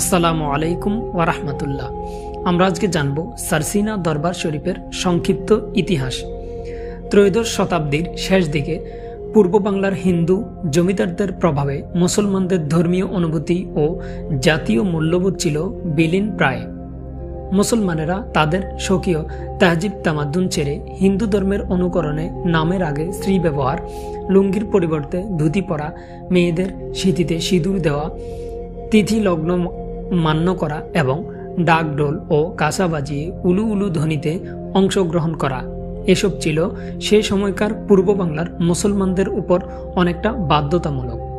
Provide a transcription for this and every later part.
আসসালামু আলাইকুম ওয়ারাহমাতুল্লাহ আমরা আজকে জানব সারসিনা দরবার শরীফের সংক্ষিপ্ত ইতিহাস। ত্রয়োদশ শতাব্দীর শেষ দিকে পূর্ব বাংলার হিন্দু জমিদারদের প্রভাবে মুসলমানদের ধর্মীয় অনুভূতি ও জাতীয় মূল্যবোধ ছিল বিলীন প্রায়। মুসলমানেরা তাদের স্বকীয় তাহজিব তামাদ্দুন ছেড়ে হিন্দু ধর্মের অনুকরণে নামের আগে স্ত্রী ব্যবহার, লুঙ্গির পরিবর্তে ধুতি পরা, মেয়েদের স্মৃতিতে সিঁদুর দেওয়া তিথি লগ্ন মান্য করা এবং ডাকডোল ও কাঁসা বাজিয়ে উলু উলু ধ্বনিতে অংশগ্রহণ করা। এসব ছিল সে সময়কার পূর্ব বাংলার মুসলমানদের উপর অনেকটা বাধ্যতামূলক।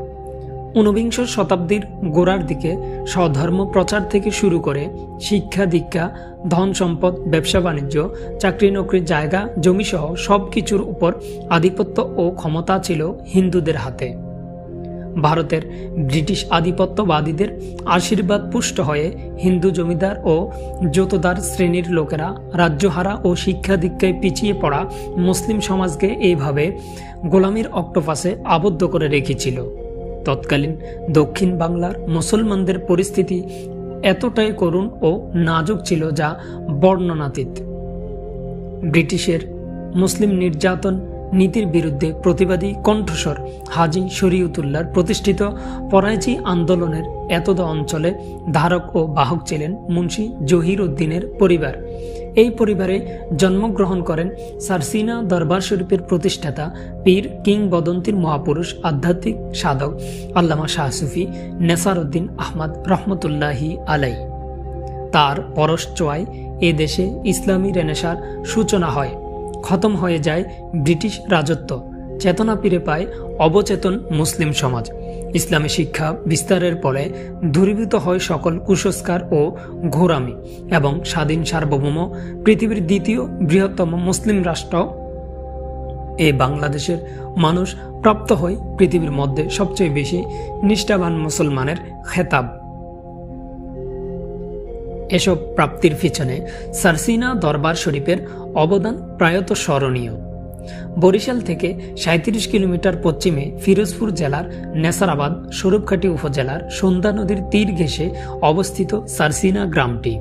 ঊনবিংশ শতাব্দীর গোড়ার দিকে স্বধর্ম প্রচার থেকে শুরু করে শিক্ষা, দীক্ষা, ধন সম্পদ, ব্যবসা, বাণিজ্য, চাকরি নকরির জায়গা, জমিসহ সব কিছুর উপর আধিপত্য ও ক্ষমতা ছিল হিন্দুদের হাতে। ভারতের ব্রিটিশ আধিপত্যবাদীদের আশীর্বাদ পুষ্ট হয়ে হিন্দু জমিদার ও জোতদার শ্রেণির লোকেরা রাজ্যহারা ও শিক্ষা দীক্ষায় পিছিয়ে পড়া মুসলিম সমাজকে এইভাবে গোলামির অক্টোপাসে আবদ্ধ করে রেখেছিল। তৎকালীন দক্ষিণ বাংলার মুসলমানদের পরিস্থিতি এতটাই করুণ ও নাজুক ছিল যা বর্ণনাতীত। ব্রিটিশের মুসলিম নির্যাতন নীতির বিরুদ্ধে প্রতিবাদী কণ্ঠস্বর হাজি শরিয়তুল্লাহর প্রতিষ্ঠিত পরাইচি আন্দোলনের এতদ অঞ্চলে ধারক ও বাহক ছিলেন মুন্সি জহির উদ্দিনের পরিবার। এই পরিবারে জন্মগ্রহণ করেন সারসিনা দরবার শরীফের প্রতিষ্ঠাতা পীর কিংবদন্তির মহাপুরুষ আধ্যাত্মিক সাধক আল্লামা শাহসুফি নেসার উদ্দিন আহমদ রহমতুল্লাহি আলাই তার পরশ্চয় এ দেশে ইসলামী রেনেসার সূচনা হয়। খতম হয়ে যায় ব্রিটিশ রাজত্ব। চেতনা ফিরে পায় অবচেতন মুসলিম সমাজ। ইসলামী শিক্ষা বিস্তারের ফলে দূরীভূত হয় সকল কুসংস্কার ও ঘোরামি এবং স্বাধীন সার্বভৌম পৃথিবীর দ্বিতীয় বৃহত্তম মুসলিম রাষ্ট্র। এ বাংলাদেশের মানুষ প্রাপ্ত হয় পৃথিবীর মধ্যে সবচেয়ে বেশি নিষ্ঠাবান মুসলমানের খেতাব। এসব প্রাপ্তির পিছনে সারসিনা দরবার শরীফের অবদান প্রায়ত স্মরণীয়। বরিশাল থেকে সাঁত্রিশ কিলোমিটার পশ্চিমে ফিরোজপুর জেলার নেসারাবাদ স্বরূপঘাটি উপজেলার সন্ধ্যা নদীর তীর ঘেঁষে অবস্থিত সারসিনা গ্রামটি।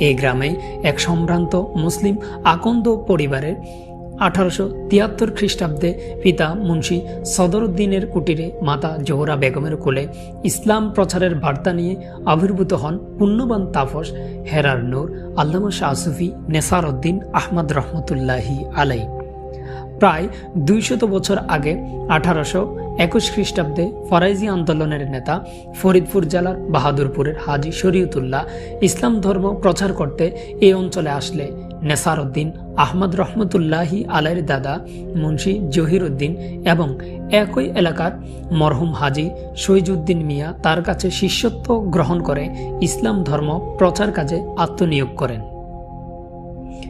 এই গ্রামে এক সম্ভ্রান্ত মুসলিম আকন্দ পরিবারের আঠারোশো তিয়াত্তর খ্রিস্টাব্দে পিতা মুন্সি সদরুদ্দিনের কুটিরে মাতা জোহরা বেগমের কোলে ইসলাম প্রচারের বার্তা নিয়ে আবির্ভূত হন পুণ্যবান তাফস হেরার নূর আল্লামা শাহসুফি নেসার উদ্দিন আহমদ রহমতুল্লাহি আলাই প্রায় দুইশত বছর আগে আঠারোশো একুশ খ্রিস্টাব্দে ফরাইজি আন্দোলনের নেতা ফরিদপুর জেলার বাহাদুরপুরের হাজি শরীয়তুল্লাহ ইসলাম ধর্ম প্রচার করতে এই অঞ্চলে আসলে। নেসার উদ্দিন আহমদ রহমতুল্লাহি আলাইয়ের দাদা মুন্সি জহির উদ্দিন এবং একই এলাকার মরহুম হাজি শহীদুদ্দিন মিয়া তার কাছে শিষ্যত্ব গ্রহণ করে ইসলাম ধর্ম প্রচার কাজে আত্মনিয়োগ করেন।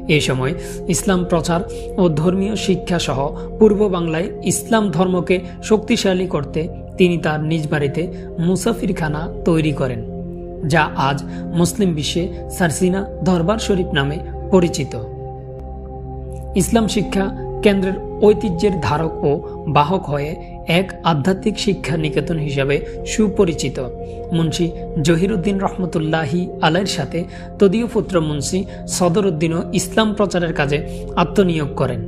এই সময় ইসলাম প্রচার ও ধর্মীয় শিক্ষা সহ পূর্ব বাংলায় ইসলাম ধর্মকে শক্তিশালী করতে তিনি তার নিজ বাড়িতে মুসাফিরখানা তৈরি করেন, যা আজ মুসলিম বিশ্বে সারসিনা দরবার শরীফ নামে পরিচিত। ইসলাম শিক্ষা কেন্দ্রের ঐতিহ্যের ধারক ও বাহক হয়ে এক আধ্যাত্মিক শিক্ষা নিকেতন হিসাবে সুপরিচিত। মুন্সি জহিরুদ্দিন রহমতুল্লাহি আলাইয়ের সাথে তদীয় পুত্র মুন্সি সদরুদ্দিনও ইসলাম প্রচারের কাজে আত্মনিয়োগ করেন।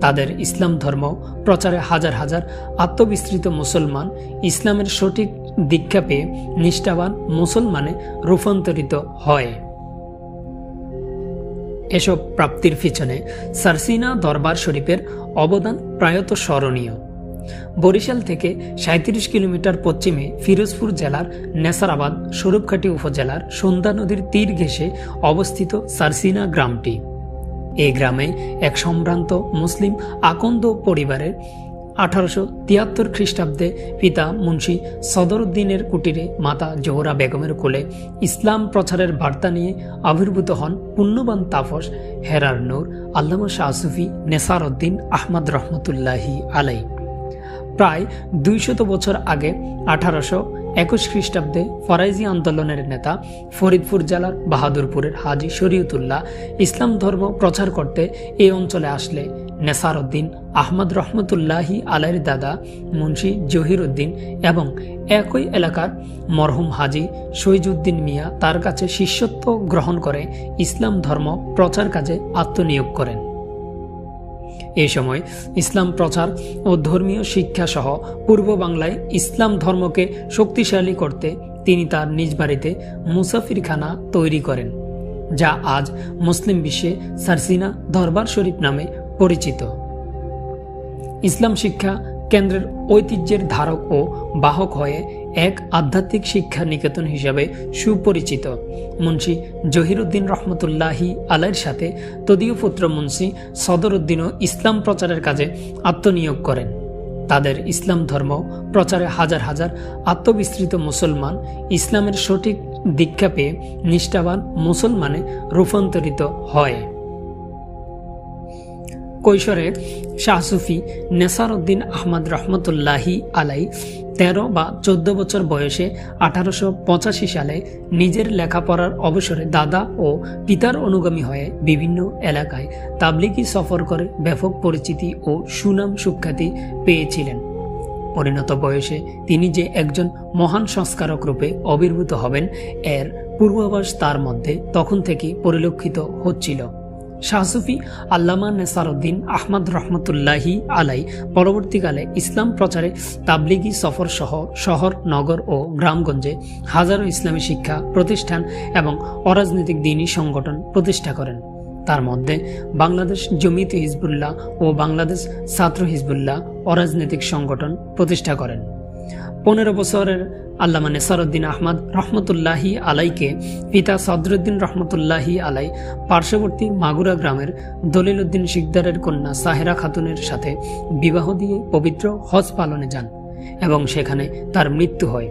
তাদের ইসলাম ধর্ম প্রচারে হাজার হাজার আত্মবিস্তৃত মুসলমান ইসলামের সঠিক দীক্ষা পেয়ে নিষ্ঠাবান মুসলমানে রূপান্তরিত হয়। এসব প্রাপ্তির পিছনে সারসিনা দরবার শরীফের অবদান প্রায়ত স্মরণীয়। বরিশাল থেকে সাঁত্রিশ কিলোমিটার পশ্চিমে ফিরোজপুর জেলার নেসারাবাদ, স্বরূপঘাটি উপজেলার সন্ধ্যা নদীর তীর ঘেঁষে অবস্থিত সারসিনা গ্রামটি। এই গ্রামে এক সম্ভ্রান্ত মুসলিম আকন্দ পরিবারের আঠারোশো তিয়াত্তর খ্রিস্টাব্দে পিতা মুন্সি সদরুদ্দিনের কুটিরে মাতা জোহরা বেগমের কোলে ইসলাম প্রচারের বার্তা নিয়ে আবির্ভূত হন পুণ্যবান তাফস হেরার নূর আল্লামা শাহসুফি নেসার উদ্দিন আহমদ রহমতুল্লাহি আলাই প্রায় দুইশত বছর আগে আঠারোশো একুশ খ্রিস্টাব্দে ফরাইজি আন্দোলনের নেতা ফরিদপুর জেলার বাহাদুরপুরের হাজি শরীয়তুল্লাহ ইসলাম ধর্ম প্রচার করতে এই অঞ্চলে আসলে। নেসার উদ্দিন আহমদ রহমতুল্লাহি আলাইয়ের দাদা মুন্সি জহির উদ্দিন এবং একই এলাকার মরহুম হাজি শহীদুদ্দিন মিয়া তার কাছে শিষ্যত্ব গ্রহণ করে ইসলাম ধর্ম প্রচার কাজে আত্মনিয়োগ করেন। এ সময় ইসলাম প্রচার ও ধর্মীয় শিক্ষা সহ পূর্ব বাংলায় ইসলাম ধর্মকে শক্তিশালী করতে তিনি তার নিজ বাড়িতে মুসাফিরখানা তৈরি করেন, যা আজ মুসলিম বিশ্বে সারসিনা দরবার শরীফ নামে পরিচিত। ইসলাম শিক্ষা কেন্দ্রের ঐতিহ্যের ধারক ও বাহক হয়ে এক আধ্যাত্মিক শিক্ষা নিকেতন হিসাবে সুপরিচিত। মুন্সি জহিরুদ্দিন রহমতুল্লাহি আলাইয়ের সাথে তদীয় পুত্র মুন্সি সদরুদ্দিনও ইসলাম প্রচারের কাজে আত্মনিয়োগ করেন। তাদের ইসলাম ধর্ম প্রচারে হাজার হাজার আত্মবিস্তৃত মুসলমান ইসলামের সঠিক দীক্ষা পেয়ে নিষ্ঠাবান মুসলমানে রূপান্তরিত হয়। কৈশোরে শাহসুফি নেসার উদ্দিন আহমদ রহমতুল্লাহি আলাই তেরো বা চোদ্দ বছর বয়সে আঠারোশো পঁচাশি সালে নিজের লেখাপড়ার অবসরে দাদা ও পিতার অনুগামী হয়ে বিভিন্ন এলাকায় তাবলিগি সফর করে ব্যাপক পরিচিতি ও সুনাম সুখ্যাতি পেয়েছিলেন। পরিণত বয়সে তিনি যে একজন মহান সংস্কারক রূপে আবির্ভূত হবেন, এর পূর্বাভাস তার মধ্যে তখন থেকে পরিলক্ষিত হচ্ছিল। শাহসুফি আল্লামা নেসারউদ্দিন আহমদ রহমতুল্লাহি আলাই পরবর্তীকালে ইসলাম প্রচারে তাবলিগি সফর সহ শহর, নগর ও গ্রামগঞ্জে হাজারো ইসলামী শিক্ষা প্রতিষ্ঠান এবং অরাজনৈতিক দিনী সংগঠন প্রতিষ্ঠা করেন। তার মধ্যে বাংলাদেশ জমিতে হিজবুল্লাহ ও বাংলাদেশ ছাত্র হিজবুল্লাহ অরাজনৈতিক সংগঠন প্রতিষ্ঠা করেন। পনেরো বছরের আল্লামা নেসারুদ্দিন আহমদ রহমতুল্লাহি আলাইকে, পিতা সদরুদ্দিন রহমতুল্লাহি আলাই, পার্শ্ববর্তী মাগুরা গ্রামের দলিল উদ্দিন শিকদারের কন্যা সাহেরা খাতুনের সাথে বিবাহ দিয়ে পবিত্র হজ পালনে যান এবং সেখানে তার মৃত্যু হয়।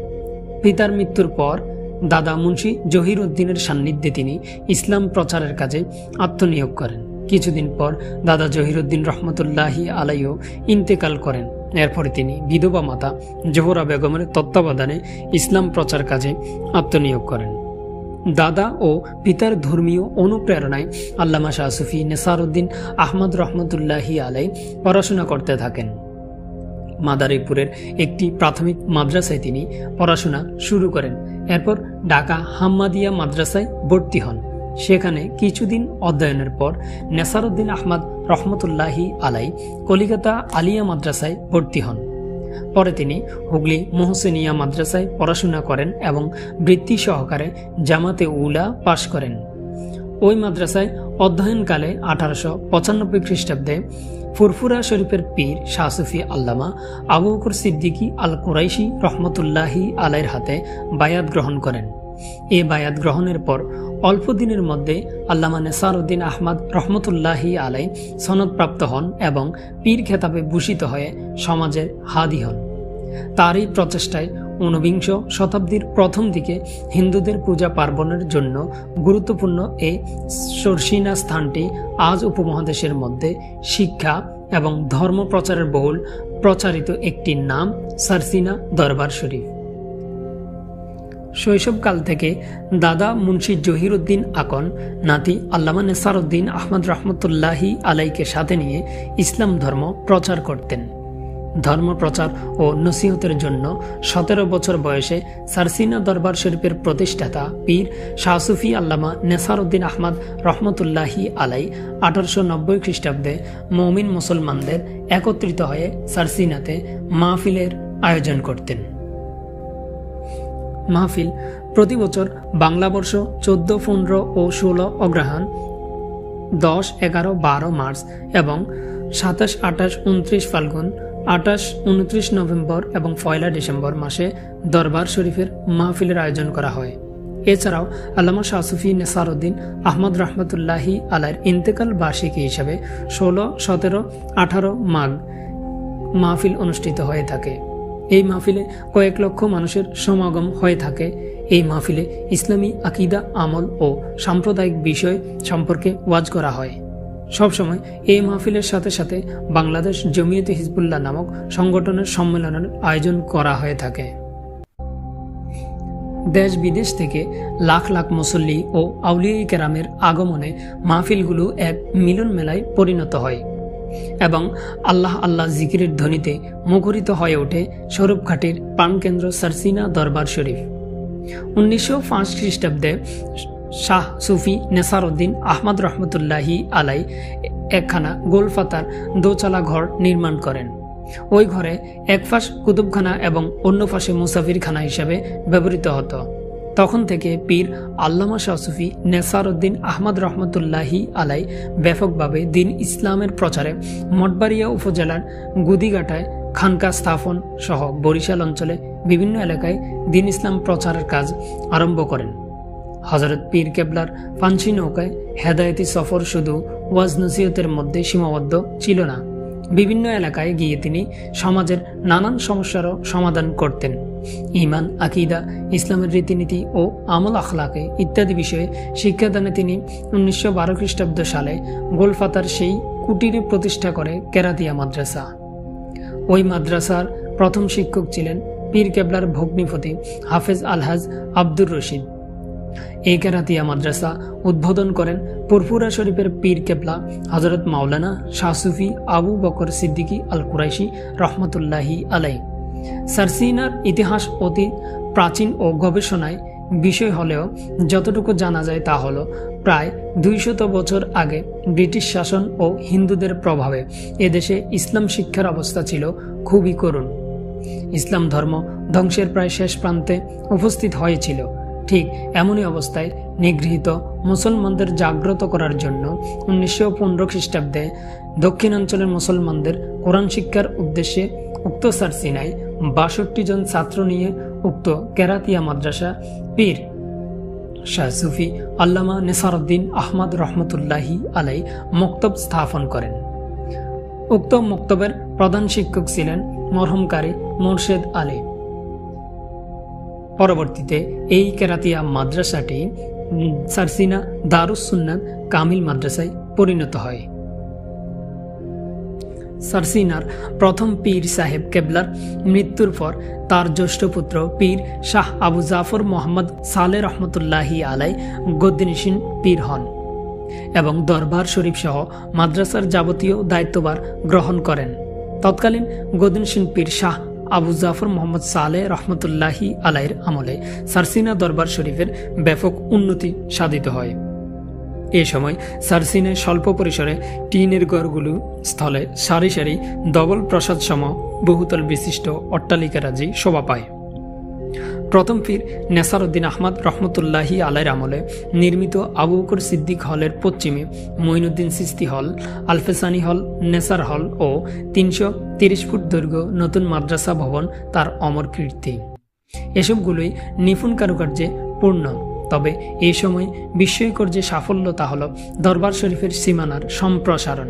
পিতার মৃত্যুর পর দাদা মুন্সি জহির উদ্দিনের সান্নিধ্যে তিনি ইসলাম প্রচারের কাজে আত্মনিয়োগ করেন। কিছুদিন পর দাদা জহিরুদ্দিন রহমতুল্লাহি আলাইও ইন্তেকাল করেন। এরপরে তিনি বিধবা মাতা জোহরা বেগমের তত্ত্বাবধানে ইসলাম প্রচার কাজে আত্মনিয়োগ করেন। দাদা ও পিতার ধর্মীয় অনুপ্রেরণায় আল্লামা শাহ শাহসুফি নেসারউদ্দিন আহমদ রহমতুল্লাহি আলাই পড়াশোনা করতে থাকেন। মাদারীপুরের একটি প্রাথমিক মাদ্রাসায় তিনি পড়াশোনা শুরু করেন। এরপর ঢাকা হাম্মাদিয়া মাদ্রাসায় ভর্তি হন। সেখানে কিছুদিন অধ্যয়নের পর নেসারুদ্দিন আহমদ রহমতুল্লাহি আলাই কলিকাতা আলিয়া মাদ্রাসায় ভর্তি হন। পরে তিনি হুগলি মোহসেনিয়া মাদ্রাসায় পড়াশোনা করেন এবং বৃত্তি সহকারে জামাতে উলা পাশ করেন। ওই মাদ্রাসায় অধ্যয়নকালে আঠারোশো পঁচানব্বই খ্রিস্টাব্দে ফুরফুরা শরীফের পীর শাহসুফি আল্লামা আবু বকর সিদ্দিকী আল কুরাইশি রহমতুল্লাহি আলাইয়ের হাতে বায়াত গ্রহণ করেন। এ বায়াত গ্রহণের পর অল্প দিনের মধ্যে আল্লামা নেসারউদ্দিন আহমদ রহমতুল্লাহি আলাই সনদপ্রাপ্ত হন এবং পীর খেতাবে ভূষিত হয়ে সমাজের হাদি হন। তারই প্রচেষ্টায় ঊনবিংশ শতাব্দীর প্রথম দিকে হিন্দুদের পূজা পার্বণের জন্য গুরুত্বপূর্ণ এই সরসিনা স্থানটি আজ উপমহাদেশের মধ্যে শিক্ষা এবং ধর্ম প্রচারের বহুল প্রচারিত একটি নাম সারসিনা দরবার শরীফ। শৈশবকাল থেকে দাদা মুন্সি জহিরুদ্দিন আকন, নাতি আল্লামা নেসারউদ্দিন আহমদ রহমতুল্লাহি আলাইকে সাথে নিয়ে ইসলাম ধর্ম প্রচার করতেন। ধর্ম প্রচার ও নসিহতের জন্য সতেরো বছর বয়সে সারসিনা দরবার শরীফের প্রতিষ্ঠাতা পীর শাহসুফি আল্লামা নেসারউদ্দিন আহমদ রহমতুল্লাহি আলাই আঠারোশো নব্বই খ্রিস্টাব্দে মৌমিন মুসলমানদের একত্রিত হয়ে সারসিনাতে মাহফিলের আয়োজন করতেন। মাহফিল প্রতি বছর বাংলাবর্ষ চোদ্দ, পনেরো ও ষোলো অগ্রহায়ণ, দশ, এগারো, বারো মার্চ এবং সাতাশ, আঠাশ, উনত্রিশ ফাল্গুন, আঠাশ, উনত্রিশ নভেম্বর এবং পয়লা ডিসেম্বর মাসে দরবার শরীফের মাহফিলের আয়োজন করা হয়। এছাড়াও আল্লামা শাহসুফি নেসারউদ্দিন আহমদ রহমতুল্লাহি আলাইয়ের ইন্তেকাল বার্ষিকী হিসাবে ষোলো, সতেরো, আঠারো মাঘ মাহফিল অনুষ্ঠিত হয়ে থাকে। এই মাহফিলে কয়েক লক্ষ মানুষের সমাগম হয়ে থাকে। এই মাহফিলে ইসলামী আকিদা, আমল ও সাম্প্রদায়িক বিষয় সম্পর্কে ওয়াজ করা হয়। সবসময় এই মাহফিলের সাথে সাথে বাংলাদেশ জমিয়তে হিজবুল্লাহ নামক সংগঠনের সম্মেলনের আয়োজন করা হয়ে থাকে। দেশ বিদেশ থেকে লাখ লাখ মুসল্লি ও আউলিয়াই কেরামের আগমনে মাহফিলগুলো এক মিলন মেলায় পরিণত হয়। এবং আল্লাহ আল্লাহ জিকিরের ধ্বনিতে মুখরিত হয়ে ওঠে স্বরূপঘাটির প্রাণকেন্দ্র সারসিনা দরবার শরীফ। উনিশশো পাঁচ খ্রিস্টাব্দে শাহ সুফি নেসারউদ্দিন আহমদ রহমতুল্লাহি আলাই একখানা গোলফাতার দোচালা ঘর নির্মাণ করেন। ওই ঘরে এক ফাঁস কুতুবখানা এবং অন্য ফাঁসে মুসাফিরখানা হিসেবে ব্যবহৃত হতো। তখন থেকে পীর আল্লামা শাহসুফি নেসারউদ্দিন আহমদ রহমতুল্লাহি আলাই ব্যাপকভাবে দিন ইসলামের প্রচারে মঠবাড়িয়া উপজেলার গুদিঘাটায় খানকা স্থাপন সহ বরিশাল অঞ্চলে বিভিন্ন এলাকায় দিন ইসলাম প্রচারের কাজ আরম্ভ করেন। হজরত পীর কেবলার ফান্সি নৌকায় হেদায়তি সফর শুধু ওয়াজ নসিহতের মধ্যে সীমাবদ্ধ ছিল না। বিভিন্ন এলাকায় গিয়ে তিনি সমাজের নানান সমস্যারও সমাধান করতেন। ইমান, আকিদা, ইসলামের রীতিনীতি ও আমল আখলাকে ইত্যাদি বিষয়ে শিক্ষাদানে তিনি উনিশশো বারো খ্রিস্টাব্দ সালে গোলফাতার সেই কুটিরে প্রতিষ্ঠা করে কেরাতিয়া মাদ্রাসা। ওই মাদ্রাসার প্রথম শিক্ষক ছিলেন পীর কেবলার ভগ্নিপতি হাফেজ আলহাজ আব্দুর রশিদ। এই কেরাতিয়া মাদ্রাসা উদ্বোধন করেন পুরপুরা শরীফের পীর কেবলা হজরত মাওলানা শাহসুফি আবু বকর সিদ্দিকী আল কুরাইশি রহমতুল্লাহি আলাই সারসিনার ইতিহাস অতি প্রাচীন ও গবেষণায় বিষয় হলেও যতটুকু জানা যায় তা হলো, প্রায় দুইশত বছর আগে ব্রিটিশ শাসন ও হিন্দুদের প্রভাবে এদেশে ইসলাম শিক্ষার অবস্থা ছিল খুবই করুণ। ইসলাম ধর্ম ধ্বংসের প্রায় শেষ প্রান্তে উপস্থিত হয়েছিল। ঠিক এমনই অবস্থায় নিগৃহীত মুসলমানদের জাগ্রত করার জন্য উনিশশো পনেরো খ্রিস্টাব্দে দক্ষিণাঞ্চলের মুসলমানদের কোরআন শিক্ষার উদ্দেশ্যে উক্ত সারসিনায় বাষট্টি জন ছাত্র নিয়ে উক্ত কেরাতিয়া মাদ্রাসা পীর শাহ সুফি আল্লামা নেসারউদ্দিন আহমদ রহমতুল্লাহি আলাই মক্তব স্থাপন করেন। উক্ত মক্তবের প্রধান শিক্ষক ছিলেন মরহমকারী মোর্শেদ আলী। পরবর্তীতে এই কেরাতিয়া মাদ্রাসাটি সারসিনা দারুসুন্নাত কামিল মাদ্রাসায় পরিণত হয়। সারসিনার প্রথম পীর সাহেব কেবলার মৃত্যুর পর তার জ্যেষ্ঠ পুত্র পীর শাহ আবু জাফর মোহাম্মদ সালে রহমতুল্লাহি আলাই গদ্দিনিসিন পীর হন এবং দরবার শরীফ সহ মাদ্রাসার যাবতীয় দায়িত্বভার গ্রহণ করেন। তৎকালীন গদিনসিন পীর শাহ আবু জাফর মোহাম্মদ সালে রহমতুল্লাহি আলাইয়ের আমলে সারসিনা দরবার শরীফের ব্যাপক উন্নতি সাধিত হয়। এ সময় সারসিনে স্বল্প পরিসরে টিনের গড়গুলো স্থলে সারি সারি ডবল প্রসাদসম বহুতল বিশিষ্ট অট্টালিকারাজি শোভা পায়। প্রথম পীর নেসারউদ্দিন আহমদ রহমতুল্লাহি আলাইর আমলে নির্মিত আবু বকর সিদ্দিক হলের পশ্চিমে মঈনুদ্দিন সিস্তি হল, আলফেসানি হল, নেসার হল ও তিনশো তিরিশ ফুট দৈর্ঘ্য নতুন মাদ্রাসা ভবন তার অমর কীর্তি। এসবগুলোই নিপুণ কারুকার্যে পূর্ণ। তবে এই সময় বিস্ময়কর যে সাফল্য তা হল দরবার শরীফের সীমানার সম্প্রসারণ,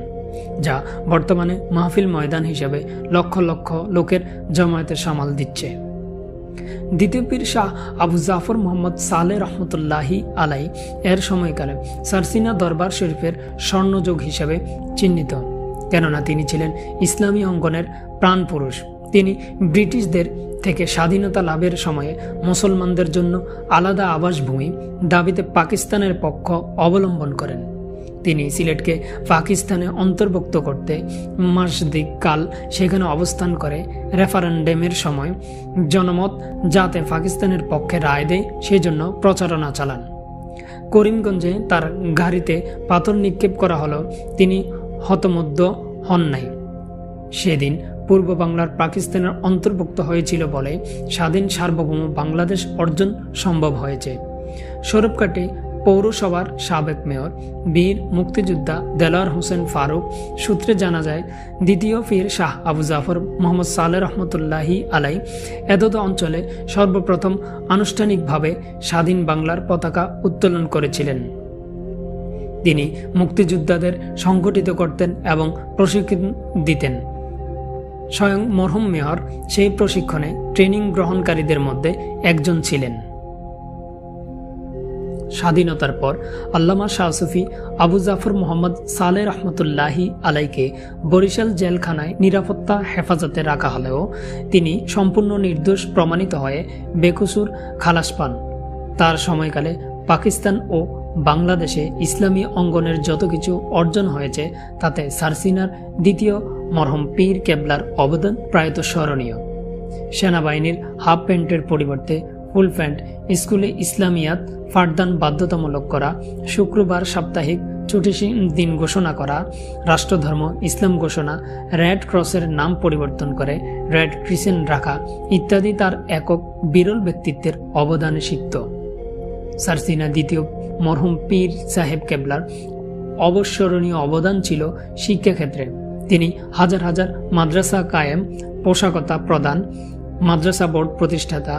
যা বর্তমানে মাহফিল ময়দান হিসেবে লক্ষ লক্ষ লোকের জমায়েতের সামাল দিচ্ছে। দ্বিতীয় পীর শাহ আবু জাফর মোহাম্মদ সালে রহমতুল্লাহি আলাই এর সময়কালে সারসিনা দরবার শরীফের স্বর্ণযোগ হিসেবে চিহ্নিত। কেননা তিনি ছিলেন ইসলামী অঙ্গনের প্রাণপুরুষ তিনি ব্রিটিশদের থেকে স্বাধীনতা লাভের সময়ে মুসলমানদের জন্য আলাদা আবাসভূমি দাবিতে পাকিস্তানের পক্ষ অবলম্বন করেন। তিনি সিলেটকে পাকিস্তানে অন্তর্ভুক্ত করতে মাসদিক কাল সেখানে অবস্থান করে রেফারেন্ডামের সময়। জনমত, যাতে পাকিস্তানের পক্ষে রায় দেয়, সেজন্য প্রচারণা চালান। করিমগঞ্জে তার গাড়িতে পাথর নিক্ষেপ করা হলো তিনি হতমধ্য হন নাই। সেদিন পূর্ব বাংলার পাকিস্তানের অন্তর্ভুক্ত হয়েছিল বলে স্বাধীন সার্বভৌম বাংলাদেশ অর্জন সম্ভব হয়েছে। স্বরূপকাটে পৌরসভার সাবেক মেয়র, বীর, মুক্তিযোদ্ধা দেলার হোসেন ফারুক। সূত্রে জানা যায়, দ্বিতীয় পীর শাহ আবু জাফর মোহাম্মদ সালে রহমতুল্লাহি আলাই এদত অঞ্চলে সর্বপ্রথম আনুষ্ঠানিকভাবে স্বাধীন বাংলার পতাকা উত্তোলন করেছিলেন। তিনি মুক্তিযোদ্ধাদের সংগঠিত করতেন এবং প্রশিক্ষণ দিতেন। স্বয়ং মরহুম মেয়র সেই প্রশিক্ষণে ট্রেনিং গ্রহণকারীদের মধ্যে একজন ছিলেন। স্বাধীনতার পর আল্লামা শাহসুফি আবু জাফর মোহাম্মদ সালে রহমতুল্লাহি আলাইকে বরিশাল জেলখানায় নিরাপত্তা হেফাজতে রাখা হলেও তিনি সম্পূর্ণ নির্দোষ প্রমাণিত হয়ে বেকসুর খালাস পান। তার সময়কালে পাকিস্তান ও বাংলাদেশে ইসলামী অঙ্গনের যত কিছু অর্জন হয়েছে, তাতে সারসিনার দ্বিতীয় মরহম পীর কেবলার অবদান প্রায়ত স্মরণীয়। সেনাবাহিনীর হাফ প্যান্টের পরিবর্তে ফুল প্যান্ট স্কুলে ইসলামিয়াত পাঠদান বাধ্যতামূলক করা, শুক্রবার সাপ্তাহিক ছুটি দিন ঘোষণা করা, রাষ্ট্রধর্ম, ইসলাম ঘোষণা, রেড ক্রসের নাম পরিবর্তন করে রেড ক্রিসেন্ট রাখা ইত্যাদি তার একক বিরল ব্যক্তিত্বের অবদানে সিক্ত। সারসিনা দ্বিতীয় মরহুম পীর সাহেব কেবলার অবস্মরণীয় অবদান ছিল শিক্ষাক্ষেত্রে। তিনি হাজার হাজার মাদ্রাসা কায়েম, পোশাকতা প্রদান, মাদ্রাসা বোর্ড প্রতিষ্ঠাতা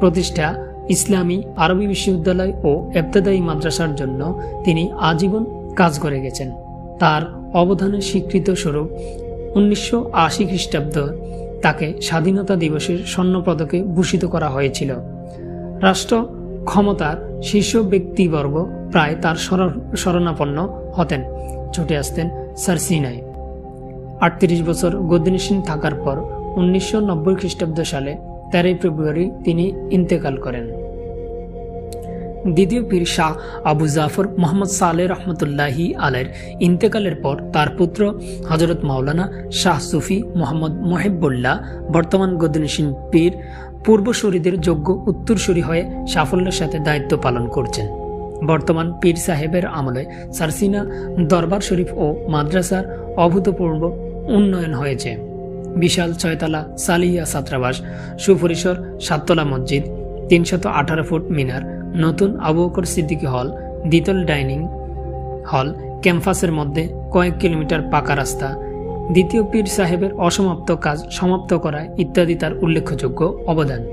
প্রতিষ্ঠা ইসলামী আরবি বিশ্ববিদ্যালয় ও এবতদায়ী মাদ্রাসার জন্য তিনি আজীবন কাজ করে গেছেন। তার অবদানের স্বীকৃত স্বরূপ উনিশশো আশি খ্রিস্টাব্দ তাকে স্বাধীনতা দিবসের স্বর্ণপদকে ভূষিত করা হয়েছিল। রাষ্ট্র ক্ষমতার শীর্ষ ব্যক্তিবর্গ প্রায় তার শরণ- শরণাপন্ন হতেন। ছুটে আসতেন সারসিনায় আটত্রিশ বছর গদিনসীন থাকার পর উনিশশো নব্বই খ্রিস্টাব্দ সালে তেরোই ফেব্রুয়ারি তিনি ইন্তেকাল করেন। দ্বিতীয় পীর শাহ আবু জাফর মোহাম্মদ সালে রহমতুল্লাহি আলের ইন্তেকালের পর তার পুত্র হজরত মাওলানা শাহ সুফি মোহাম্মদ মোহেবুল্লাহ বর্তমান গদিনসীন পীর পূর্বসূরিদের যোগ্য উত্তরসূরি হয়ে সাফল্যের সাথে দায়িত্ব পালন করছেন। বর্তমান পীর সাহেবের আমলে সারসিনা দরবার শরীফ ও মাদ্রাসার অভূতপূর্ব উন্নয়ন হয়েছে। বিশাল ছয়তলা সালিয়া ছাত্রাবাস, সুপরিসর সাততলা মসজিদ, তিনশত আঠারো ফুট মিনার, নতুন আবু সিদ্দিকি হল, দ্বিতল ডাইনিং হল, ক্যাম্পাসের মধ্যে কয়েক কিলোমিটার পাকা রাস্তা। দ্বিতীয় পীর সাহেবের অসমাপ্ত কাজ সমাপ্ত করা ইত্যাদি তার উল্লেখযোগ্য অবদান।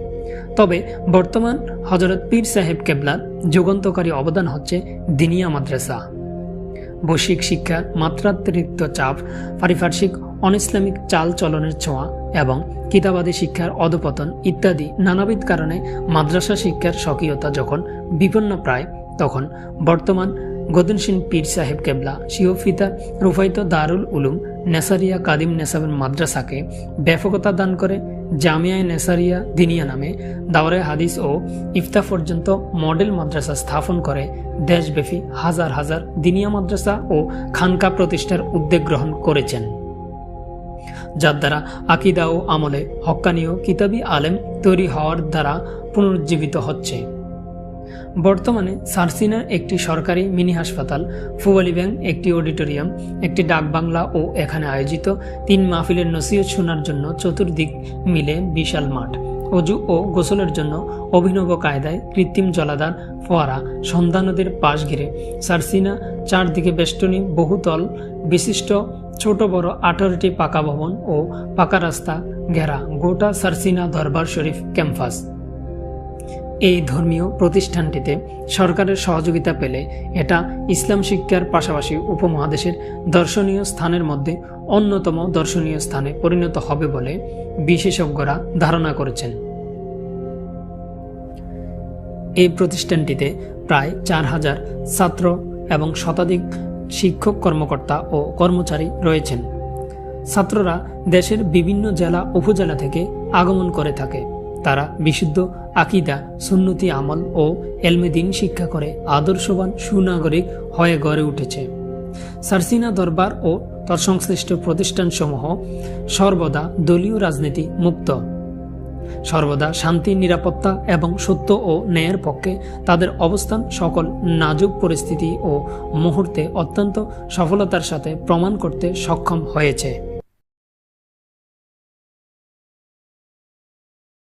তবে বর্তমান হজরত পীর সাহেব কেবলার যুগান্তকারী অবদান হচ্ছে দিনিয়া মাদ্রাসা। বৈশ্বিক শিক্ষার মাত্রাতিরিক্ত চাপ, পারিপার্শ্বিক অনইসলামিক চাল চলনের ছোঁয়া এবং কিতাবাদী শিক্ষার অধপতন ইত্যাদি নানাবিধ কারণে মাদ্রাসা শিক্ষার স্বকীয়তা যখন বিপন্ন প্রায়, তখন বর্তমান গদনসীন পীর সাহেব কেবলা শিওফিতা রুফাইত দারুল উলুম, নেসারিয়া কাদিম নেসাবের মাদ্রাসাকে ব্যাপকতা দান করে জামিয়ায় নেসারিয়া দিনিয়া নামে দাওরে হাদিস ও ইফতা পর্যন্ত মডেল মাদ্রাসা স্থাপন করে দেশব্যাপী হাজার হাজার দিনিয়া মাদ্রাসা ও খানকা প্রতিষ্ঠার উদ্যোগ গ্রহণ করেছেন। যার দ্বারা আকিদা ও আমলে হক্কানীয় কিতাবি আলেম তৈরি হওয়ার দ্বারা পুনরুজ্জীবিত হচ্ছে। বর্তমানে সার্সিনার একটি সরকারি মিনি হাসপাতাল, ফুয়ালি ব্যাংক একটি অডিটোরিয়াম, একটি ডাকবাংলা ও এখানে আয়োজিত তিন মাহফিলের নসিহত শোনার জন্য চতুর্দিক মিলে বিশাল মাঠ। অজু ও গোসলের জন্য অভিনব কায়দায় কৃত্রিম জলাধার, ফোয়ারা, সন্ধ্যা নদীর পাশ ঘিরে সার্সিনা চারদিকে বেষ্টনী, বহুতল, বিশিষ্ট ছোট বড় আঠারোটি পাকা ভবন ও পাকা রাস্তা ঘেরা গোটা সার্সিনা দরবার শরীফ ক্যাম্পাস। এই ধর্মীয় প্রতিষ্ঠানটিতে সরকারের সহযোগিতা পেলে এটা ইসলাম শিক্ষার পাশাপাশি উপমহাদেশের দর্শনীয় স্থানের মধ্যে অন্যতম দর্শনীয় স্থানে পরিণত হবে বলে বিশেষজ্ঞরা ধারণা করেছেন। এই প্রতিষ্ঠানটিতে প্রায় চার হাজার ছাত্র এবং শতাধিক শিক্ষক কর্মকর্তা ও কর্মচারী রয়েছেন। ছাত্ররা দেশের বিভিন্ন জেলা, উপজেলা থেকে আগমন করে থাকে। তারা বিশুদ্ধ আকিদা, সুন্নতি আমল ও এলমেদিন শিক্ষা করে আদর্শবান সুনাগরিক হয়ে গড়ে উঠেছে। সারসিনা দরবার ও তৎসংশ্লিষ্ট প্রতিষ্ঠানসমূহ সর্বদা দলীয় রাজনীতি মুক্ত। সর্বদা শান্তি, নিরাপত্তা এবং সত্য ও ন্যায়ের পক্ষে তাদের অবস্থান সকল নাজুক পরিস্থিতি ও মুহূর্তে অত্যন্ত সফলতার সাথে প্রমাণ করতে সক্ষম হয়েছে।